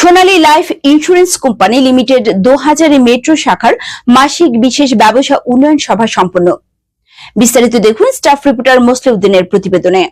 Sonali life insurance company limited দু হাজারে metro শাখার মাসিক বিশেষ ব্যবসা উন্নয়ন সভা সম্পন্ন। বিস্তারিত দেখুন স্টাফ রিপোর্টার মোসলেউদ্দিনের প্রতিবেদনে।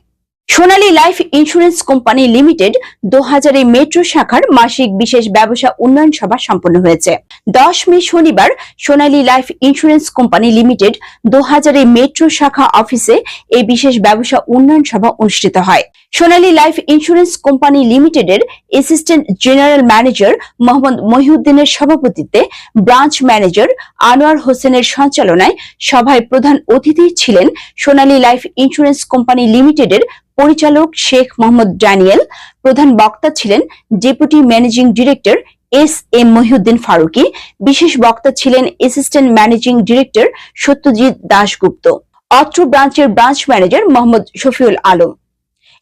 Sonali life insurance company limited দু হাজারে মেট্রো শাখার মাসিক বিশেষ ব্যবসা উন্নয়ন সভা সম্পন্ন হয়েছে। দশ মে শনিবার Sonali life insurance company limited দু হাজারে মেট্রো শাখা অফিসে এই বিশেষ ব্যবসা উন্নয়ন সভা অনুষ্ঠিত হয়। সোনালী লাইফ ইন্স্যুরেন্স কোম্পানি লিমিটেডের অ্যাসিস্ট্যান্ট জেনারেল ম্যানেজার মোহাম্মদ মহিউদ্দিনের সভাপতিত্বে ব্রাঞ্চ ম্যানেজার আনোয়ার হোসেনের সঞ্চালনায় সভায় প্রধান অতিথি ছিলেন সোনালী লাইফ ইন্স্যুরেন্স কোম্পানি লিমিটেডের পরিচালক শেখ মোহাম্মদ ড্যানিয়েল, প্রধান বক্তা ছিলেন deputy managing director S M Mohiuddin Faruki, বিশেষ বক্তা ছিলেন assistant managing director Satyajit Dasgupta, অত্র ব্রাঞ্চের ব্রাঞ্চ ম্যানেজার মোহাম্মদ শফিউল আলম।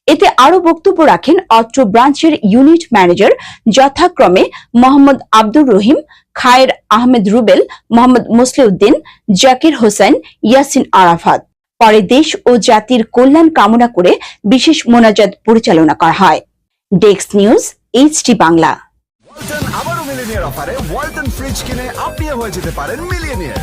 এতে আরও বক্তব্য রাখেন অত্র ব্রাঞ্চের ইউনিট ম্যানেজার, যথাক্রমে মোহাম্মদ আব্দুর রহিম, খায়ের আহমেদ রুবেল, মোহাম্মদ মুসলিউদ্দিন, জাকির হোসেন, ইয়াসিন আরাফাত। পরে দেশ ও জাতির কল্যাণ কামনা করে বিশেষ মোনাজাত পরিচালনা করা হয়। ডেক্স নিউজ এইচটি বাংলা। ওয়ালটন আবারও মিলিনিয়ার অফারে ওয়ালটন ফ্রিজ কিনে আপনিও হয়ে যেতে পারেন মিলিয়নিয়ার।